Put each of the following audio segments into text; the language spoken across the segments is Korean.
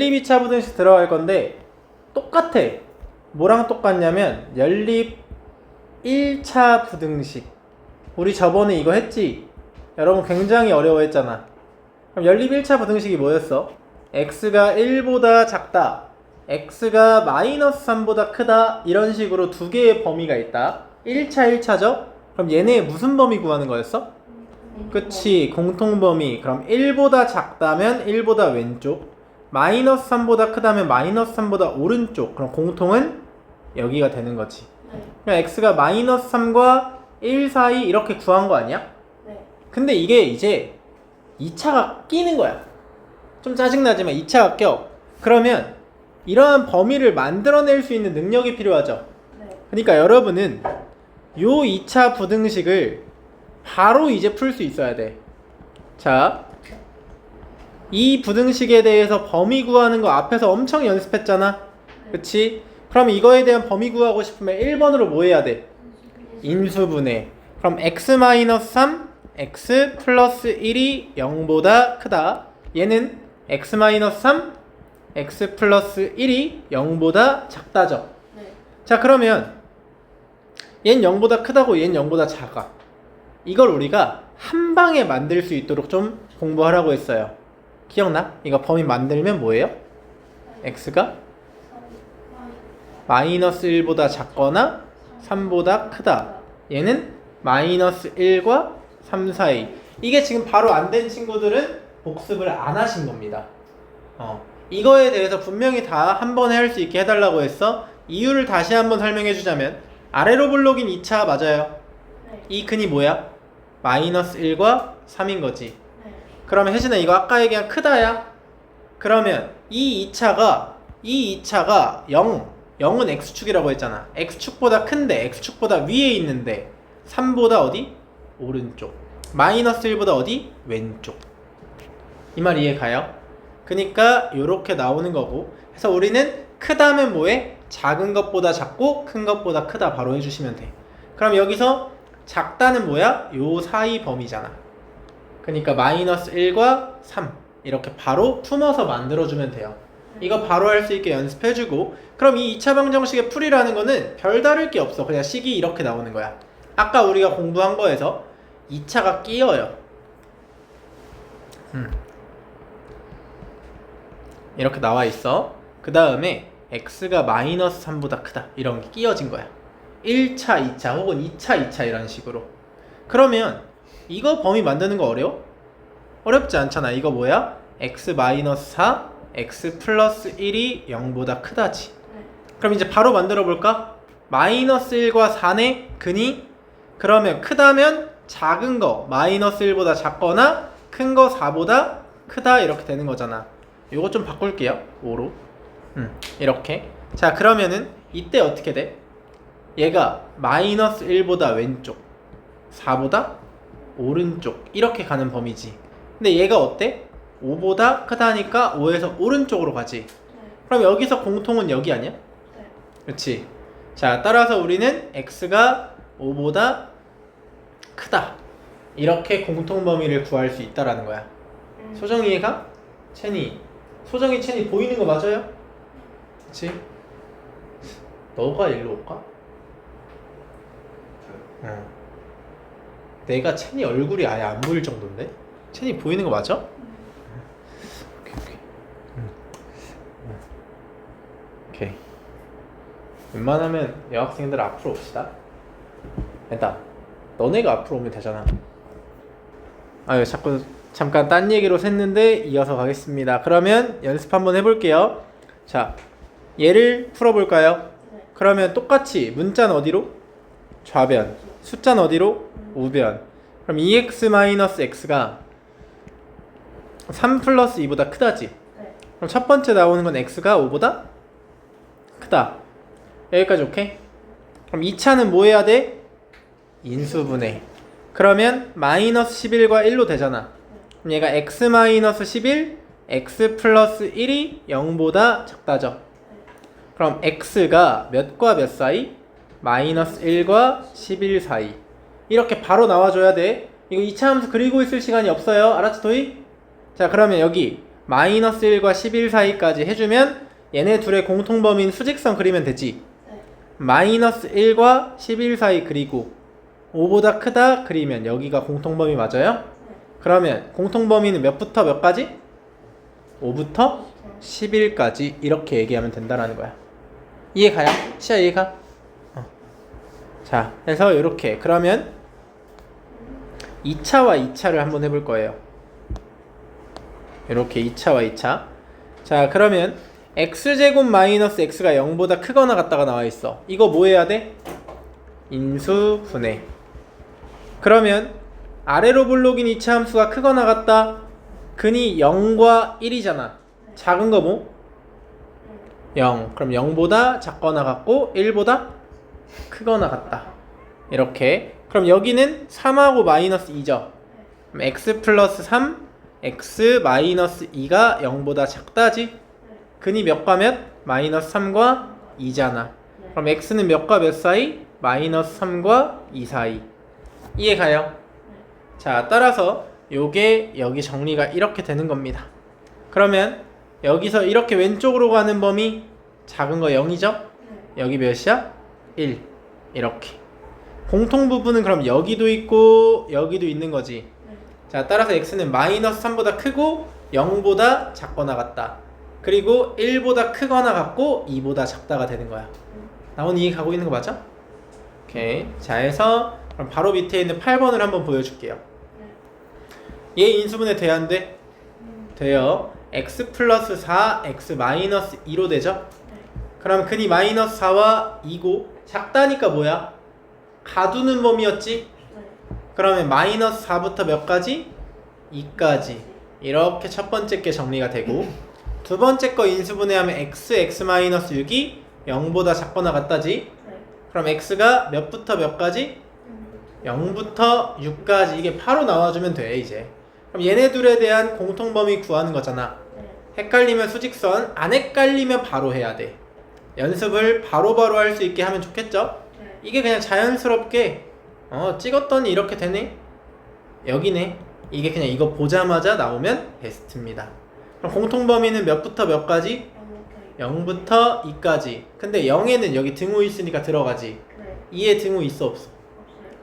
연립 2차 부등식 들어갈 건데 똑같아. 뭐랑 똑같냐면 연립 1차 부등식. 우리 저번에 이거 했지? 여러분 굉장히 어려워했잖아. 그럼 연립 1차 부등식이 뭐였어? x가 1보다 작다. x가 마이너스 3보다 크다. 이런 식으로 두 개의 범위가 있다. 1차 1차죠? 그럼 얘네 무슨 범위 구하는 거였어? 그치 공통범위 그럼 1보다 작다면 1보다 왼쪽 마이너스 3보다 크다면 마이너스 3보다 오른쪽 그럼 공통은 여기가 되는 거지 네. 그럼 x가 마이너스 3과 1 사이 이렇게 구한 거 아니야? 네. 근데 이게 이제 2차가 끼는 거야 좀 짜증나지만 2차가 껴 그러면 이러한 범위를 만들어낼 수 있는 능력이 필요하죠 네. 그러니까 여러분은 요 2차 부등식을 바로 이제 풀 수 있어야 돼. 자, 이 부등식에 대해서 범위 구하는 거 앞에서 엄청 연습했잖아. 그치? 그럼 이거에 대한 범위 구하고 싶으면 1번으로 뭐 해야 돼? 인수분해. 그럼 x-3, x 플러스 1이 0보다 크다. 얘는 x-3, x 플러스 1이 0보다 작다죠. 네. 자 그러면 얜 0보다 크다고 얜 0보다 작아 이걸 우리가 한 방에 만들 수 있도록 좀 공부하라고 했어요 기억나? 이거 범위 만들면 뭐예요? x가 마이너스 1보다 작거나 3보다 크다 얘는 마이너스 1과 3 사이 이게 지금 바로 안 된 친구들은 복습을 안 하신 겁니다 어, 이거에 대해서 분명히 다 한 번에 할 수 있게 해달라고 했어 이유를 다시 한번 설명해 주자면 아래로 블록인 2차 맞아요 네. 이 근이 뭐야? 마이너스 1과 3인 거지 네. 그러면 혜진아 이거 아까 얘기한 크다야 그러면 이 2차가 이 2차가 0 0은 x축이라고 했잖아 x축보다 큰데 x축보다 위에 있는데 3보다 어디? 오른쪽 마이너스 1보다 어디? 왼쪽 이 말 이해 가요? 그니까 요렇게 나오는 거고 그래서 우리는 크다면 뭐해? 작은 것보다 작고 큰 것보다 크다 바로 해주시면 돼 그럼 여기서 작다는 뭐야? 요 사이 범위잖아 그러니까 마이너스 1과 3 이렇게 바로 품어서 만들어주면 돼요. 이거 바로 할 수 있게 연습해주고 그럼 이 2차 방정식의 풀이라는 거는 별다를 게 없어. 그냥 식이 이렇게 나오는 거야. 아까 우리가 공부한 거에서 2차가 끼어요. 음. 이렇게 나와 있어. 그 다음에 x가 마이너스 3보다 크다. 이런 게 끼어진 거야. 1차, 2차 혹은 2차, 2차 이런 식으로. 그러면 이거 범위 만드는 거 어려워? 어렵지 않잖아. 이거 뭐야? x 마이너스 4, x 플러스 1이 0보다 크다지. 네. 그럼 이제 바로 만들어 볼까? 마이너스 1과 4네 근이 그러면 크다면 작은 거 마이너스 1보다 작거나 큰 거 4보다 크다 이렇게 되는 거잖아. 요거 좀 바꿀게요. 5로. 음, 이렇게. 자, 그러면은 이때 어떻게 돼? 얘가 마이너스 1보다 왼쪽, 4보다 오른쪽 이렇게 가는 범위지. 근데 얘가 어때? 5보다 크다니까 5에서 오른쪽으로 가지. 네. 그럼 여기서 공통은 여기 아니야? 네. 그렇지. 자, 따라서 우리는 x가 5보다 크다. 이렇게 공통 범위를 구할 수 있다라는 거야. 음. 소정이가 체니. 소정이 체니 보이는 거 맞아요? 그렇지? 너가 일로 올까? 응. 내가 체니 얼굴이 아예 안 보일 정도인데? 체니 보이는 거 맞아? 오케이 오케이. 응. 응. 오케이. 웬만하면 여학생들 앞으로 옵시다. 됐다. 너네가 앞으로 오면 되잖아. 아유 자꾸 잠깐 딴 얘기로 샜는데 이어서 가겠습니다. 그러면 연습 한번 해볼게요. 자, 얘를 풀어볼까요? 네. 그러면 똑같이 문자는 어디로? 좌변. 숫자는 어디로? 우변. 그럼 2x-x가 3 플러스 2보다 크다지. 네. 그럼 첫 번째 나오는 건 x가 5보다 크다. 여기까지 오케이? 그럼 2차는 뭐 해야 돼? 인수분해. 그러면 마이너스 11과 1로 되잖아. 그럼 얘가 x 마이너스 11, x 플러스 1이 0보다 작다죠. 그럼 x가 몇과 몇 사이? 마이너스 1과 11 사이. 이렇게 바로 나와줘야 돼. 이거 2차 함수 그리고 있을 시간이 없어요. 알았지, 도희? 자, 그러면 여기 마이너스 1과 11 사이까지 해주면 얘네 둘의 공통범위인 수직선 그리면 되지. 네. 마이너스 1과 11 사이 그리고 5보다 크다 그리면 여기가 공통범위 맞아요? 그러면 공통범위는 몇부터 몇까지? 5부터 11까지 이렇게 얘기하면 된다라는 거야. 이해 가요? 시야 이해 가? 어. 자, 그래서 이렇게 그러면 2차와 2차를 한번 해볼 거예요. 이렇게 2차와 2차. 자, 그러면 x제곱 마이너스 x가 0보다 크거나 같다가 나와 있어. 이거 뭐 해야 돼? 인수분해. 그러면 아래로 볼록인 2차 함수가 크거나 같다. 근이 0과 1이잖아. 작은 거 뭐? 0. 그럼 0보다 작거나 같고 1보다 크거나 같다. 이렇게. 그럼 여기는 3하고 마이너스 2죠. 그럼 x 플러스 3, x 마이너스 2가 0보다 작다지? 근이 몇과 몇? 마이너스 3과 2잖아. 그럼 x는 몇과 몇 사이? 마이너스 3과 2 사이. 이해 가요? 자, 따라서 요게 여기 정리가 이렇게 되는 겁니다. 그러면 여기서 이렇게 왼쪽으로 가는 범위 작은 거 0이죠? 여기 몇이야? 1. 이렇게. 공통 부분은 그럼 여기도 있고 여기도 있는 거지. 자, 따라서 x는 마이너스 3보다 크고 0보다 작거나 같다. 그리고 1보다 크거나 같고 2보다 작다가 되는 거야. 나온 이해 가고 있는 거 맞아? 오케이. 자, 해서 그럼 바로 밑에 있는 8번을 한번 보여줄게요. 얘 인수분해 돼야 안 돼? 돼요. x 플러스 4, x 마이너스 2로 되죠? 그럼 근이 마이너스 4와 2고 작다니까 뭐야? 가두는 범위였지? 그러면 마이너스 4부터 몇 가지? 2까지 이렇게 첫 번째 게 정리가 되고 두 번째 거 인수분해하면 x, x 마이너스 6이 0보다 작거나 같다지? 그럼 x가 몇부터 몇 가지? 0부터 6까지 이게 바로 나와주면 돼 이제 그럼 얘네 둘에 대한 공통범위 구하는 거잖아 헷갈리면 수직선 안 헷갈리면 바로 해야 돼 연습을 바로바로 할 수 있게 하면 좋겠죠? 이게 그냥 자연스럽게 어 찍었더니 이렇게 되네? 여기네? 이게 그냥 이거 보자마자 나오면 베스트입니다. 그럼 공통 범위는 몇부터 몇까지? 0부터 2까지. 근데 0에는 여기 등호 있으니까 들어가지. 2에 등호 있어 없어?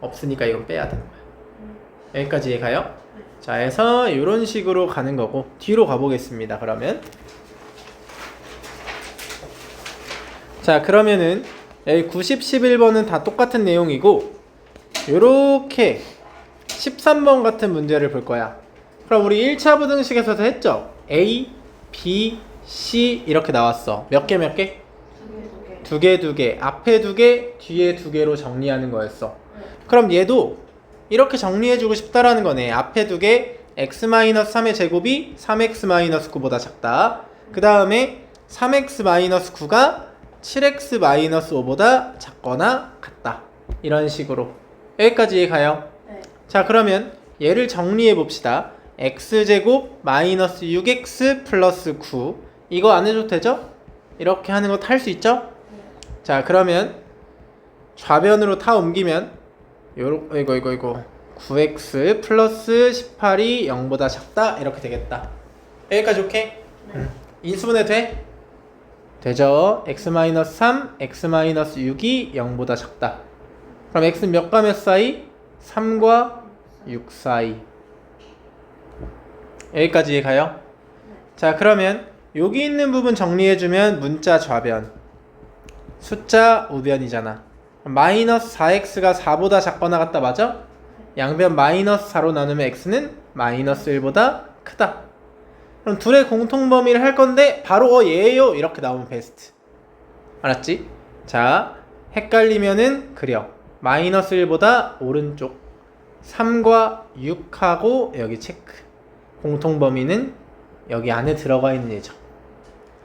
없으니까 이건 빼야 되는 거야. 여기까지 가요? 자 해서 이런 식으로 가는 거고 뒤로 가보겠습니다 그러면 자 그러면은 여기 90, 11번은 다 똑같은 내용이고 요렇게 13번 같은 문제를 볼 거야. 그럼 우리 1차 부등식에서도 했죠? A, B, C 이렇게 나왔어. 몇 개 몇 개? 두 개 두 개. 앞에 두 개 뒤에 두 개로 정리하는 거였어. 그럼 얘도 이렇게 정리해주고 싶다라는 거네. 앞에 두 개 x-3의 제곱이 3x-9보다 작다. 그 다음에 3x-9가 7x-5보다 작거나 같다 이런 식으로 여기까지 가요 자 그러면 얘를 정리해 봅시다 x제곱 마이너스 6x 플러스 9 이거 안 해도 되죠? 이렇게 하는 거 탈 수 있죠? 자 그러면 좌변으로 타 옮기면 요러 이거 이거 이거 9x 플러스 18이 0보다 작다 이렇게 되겠다 여기까지 오케이? 응. 인수분해 돼? 되죠 x-3 x-6이 0보다 작다 그럼 x는 몇과 몇 사이? 3과 6 사이 여기까지 가요? 자 그러면 여기 있는 부분 정리해주면 문자 좌변 숫자 우변이잖아 마이너스 4x가 4보다 작거나 같다 맞아? 양변 마이너스 4로 나누면 x는 마이너스 1보다 크다 그럼 둘의 공통 범위를 할 건데 바로 어 얘예요? 이렇게 나오면 베스트. 알았지? 자 헷갈리면은 그려. 마이너스 1보다 오른쪽. 3과 6하고 여기 체크. 공통 범위는 여기 안에 들어가 있는 예죠.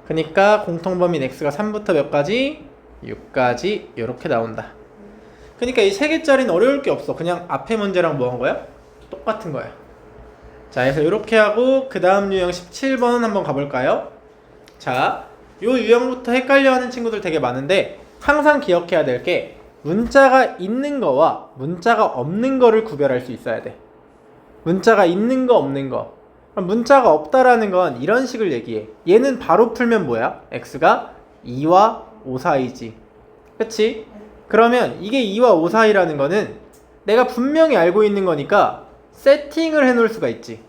그러니까 공통 범위는 x가 3부터 몇 가지? 6까지 이렇게 나온다. 그러니까 이 세 개짜리는 어려울 게 없어. 그냥 앞에 문제랑 뭐 한 거야? 똑같은 거야 자 그래서 이렇게 하고 그 다음 유형 17번 한번 가볼까요? 자, 요 유형부터 헷갈려하는 친구들 되게 많은데 항상 기억해야 될 게 문자가 있는 거와 문자가 없는 거를 구별할 수 있어야 돼 문자가 있는 거 없는 거 문자가 없다라는 건 이런 식을 얘기해. 얘는 바로 풀면 뭐야? x가 2와 5 사이지. 그치? 그러면 이게 2와 5 사이라는 거는 내가 분명히 알고 있는 거니까 세팅을 해 놓을 수가 있지.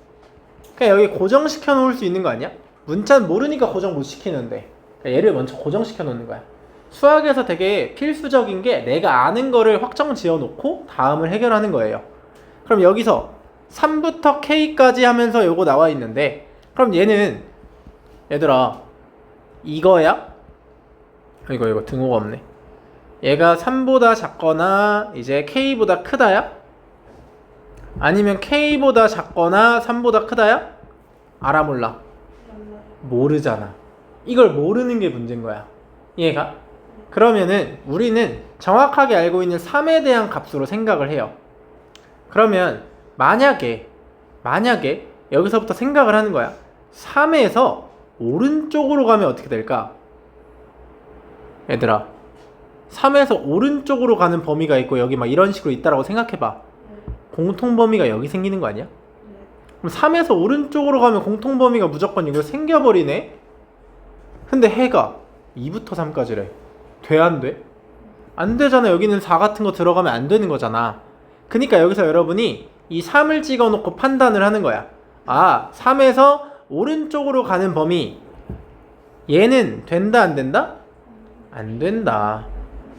그냥 여기 고정시켜 놓을 수 있는 거 아니야? 문자는 모르니까 고정 못 시키는데. 그러니까 얘를 먼저 고정시켜 놓는 거야. 수학에서 되게 필수적인 게 내가 아는 거를 확정 지어 놓고 다음을 해결하는 거예요. 그럼 여기서 3부터 K까지 하면서 요거 나와 있는데 그럼 얘는 얘들아 이거야? 이거 이거 등호가 없네. 얘가 3보다 작거나 이제 K보다 크다야? 아니면 K보다 작거나 3보다 크다야? 알아 몰라? 모르잖아. 이걸 모르는 게 문제인 거야. 이해가? 그러면은 우리는 정확하게 알고 있는 3에 대한 값으로 생각을 해요. 그러면 만약에 만약에 여기서부터 생각을 하는 거야. 3에서 오른쪽으로 가면 어떻게 될까? 얘들아. 3에서 오른쪽으로 가는 범위가 있고 여기 막 이런 식으로 있다라고 생각해 봐. 네. 공통 범위가 여기 생기는 거 아니야? 네. 그럼 3에서 오른쪽으로 가면 공통 범위가 무조건 이거 생겨버리네? 근데 해가 2부터 3까지래. 돼, 안 돼? 안 되잖아. 여기는 4 같은 거 들어가면 안 되는 거잖아. 그니까 여기서 여러분이 이 3을 찍어 놓고 판단을 하는 거야. 아, 3에서 오른쪽으로 가는 범위. 얘는 된다, 안 된다? 안 된다.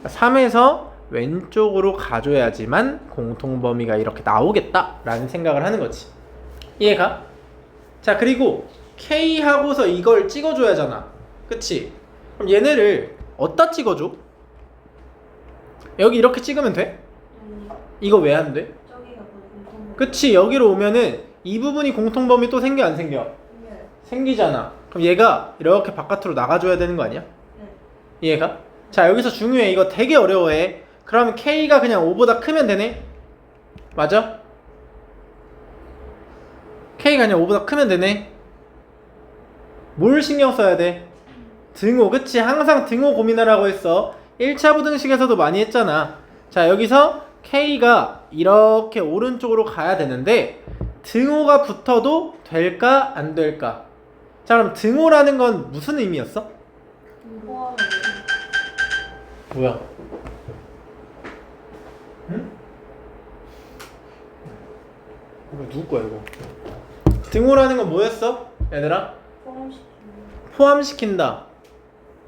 3에서 왼쪽으로 가줘야지만 공통 범위가 이렇게 나오겠다라는 생각을 하는 거지. 이해가? 자 그리고 K 하고서 이걸 찍어줘야잖아. 그치? 그럼 얘네를 어디다 찍어줘? 여기 이렇게 찍으면 돼? 이거 왜 안 돼? 공통. 그치 여기로 오면은 이 부분이 공통 범위 또 생겨 안 생겨? 네. 생기잖아. 그럼 얘가 이렇게 바깥으로 나가줘야 되는 거 아니야? 네. 이해가? 자 여기서 중요해 이거 되게 어려워해. 그러면 K가 그냥 5보다 크면 되네? 맞아? K가 그냥 5보다 크면 되네? 뭘 신경 써야 돼? 등호 그치 항상 등호 고민하라고 했어 1차 부등식에서도 많이 했잖아 자 여기서 K가 이렇게 오른쪽으로 가야 되는데 등호가 붙어도 될까 안 될까 자 그럼 등호라는 건 무슨 의미였어? 뭐야? 이거 누구 거야 이거? 등호라는 건 뭐였어? 얘들아? 포함시킨다.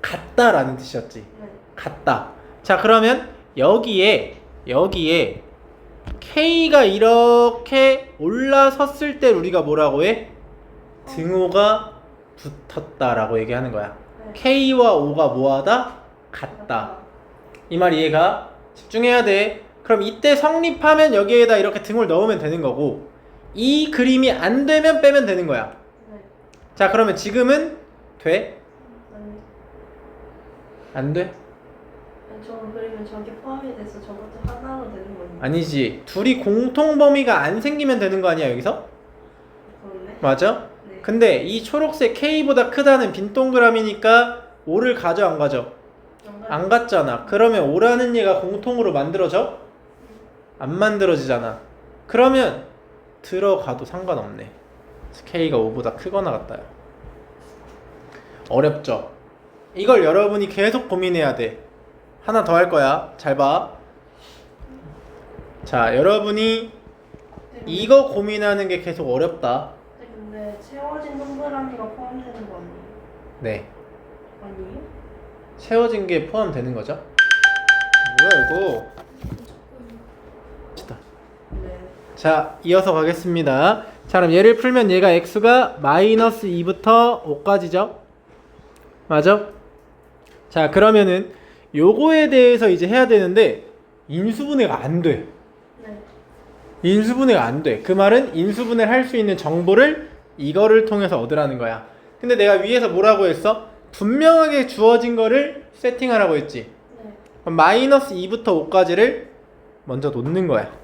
같다라는 뜻이었지. 네. 같다. 자 그러면 여기에 여기에 K가 이렇게 올라섰을 때 우리가 뭐라고 해? 등호가 붙었다라고 얘기하는 거야. 네. K와 O가 뭐하다? 같다. 이 말 이해가? 집중해야 돼. 그럼 이때 성립하면 여기에다 이렇게 등을 넣으면 되는 거고 이 그림이 안 되면 빼면 되는 거야. 네. 자 그러면 지금은 돼? 아니, 안 돼? 저 그리면 저기 포함이 돼서 저것도 하나로 되는 거예요. 아니지. 둘이 공통 범위가 안 생기면 되는 거 아니야 여기서? 그렇네. 맞아? 네. 근데 이 초록색 K보다 크다는 빈 동그라미니까 5를 가져 안 가져? 안 갔잖아. 그러면 5라는 얘가 공통으로 만들어져? 안 만들어지잖아. 그러면 들어가도 상관없네. K가 5보다 크거나 같다요. 어렵죠? 이걸 여러분이 계속 고민해야 돼. 하나 더 할 거야. 잘 봐. 자, 여러분이 네, 이거 고민하는 게 계속 어렵다. 네, 근데 채워진 동그라미가 포함되는 거 아니에요? 네. 아니에요? 채워진 게 포함되는 거죠? 뭐야 이거? 자, 이어서 가겠습니다. 자, 그럼 얘를 풀면 얘가 x가 마이너스 2부터 5까지죠? 맞아? 자, 그러면은 요거에 대해서 이제 해야 되는데 인수분해가 안 돼. 네. 인수분해가 안 돼. 그 말은 인수분해를 할 수 있는 정보를 이거를 통해서 얻으라는 거야. 근데 내가 위에서 뭐라고 했어? 분명하게 주어진 거를 세팅하라고 했지. 네. 마이너스 2부터 5까지를 먼저 놓는 거야.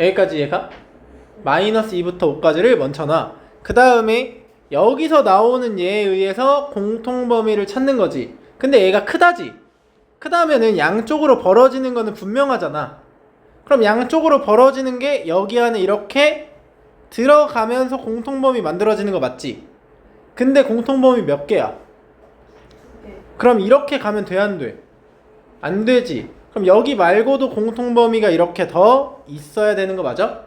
여기까지 얘가 마이너스 2부터 5까지를 먼저 놔. 그 다음에 여기서 나오는 얘에 의해서 공통 범위를 찾는 거지. 근데 얘가 크다지. 크다면은 양쪽으로 벌어지는 거는 분명하잖아. 그럼 양쪽으로 벌어지는 게 여기 안에 이렇게 들어가면서 공통범위 만들어지는 거 맞지? 근데 공통범위 몇 개야? 네. 그럼 이렇게 가면 돼, 안 돼? 안 되지. 그럼 여기 말고도 공통범위가 이렇게 더 있어야 되는 거 맞아?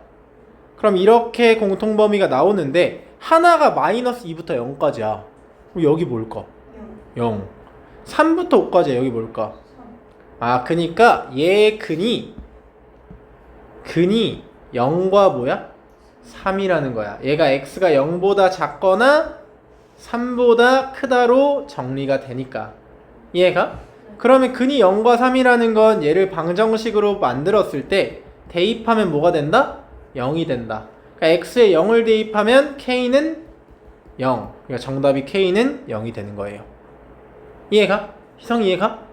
그럼 이렇게 공통범위가 나오는데 하나가 마이너스 2부터 0까지야. 그럼 여기 뭘까? 0 0. 3부터 5까지야. 여기 뭘까? 3 아, 그니까 얘의 근이 근이 0과 뭐야? 3이라는 거야. 얘가 x가 0보다 작거나 3보다 크다로 정리가 되니까. 이해가? 그러면 근이 0과 3이라는 건 얘를 방정식으로 만들었을 때 대입하면 뭐가 된다? 0이 된다. 그러니까 x에 0을 대입하면 k는 0. 그러니까 정답이 k는 0이 되는 거예요. 이해가? 희성 이해가?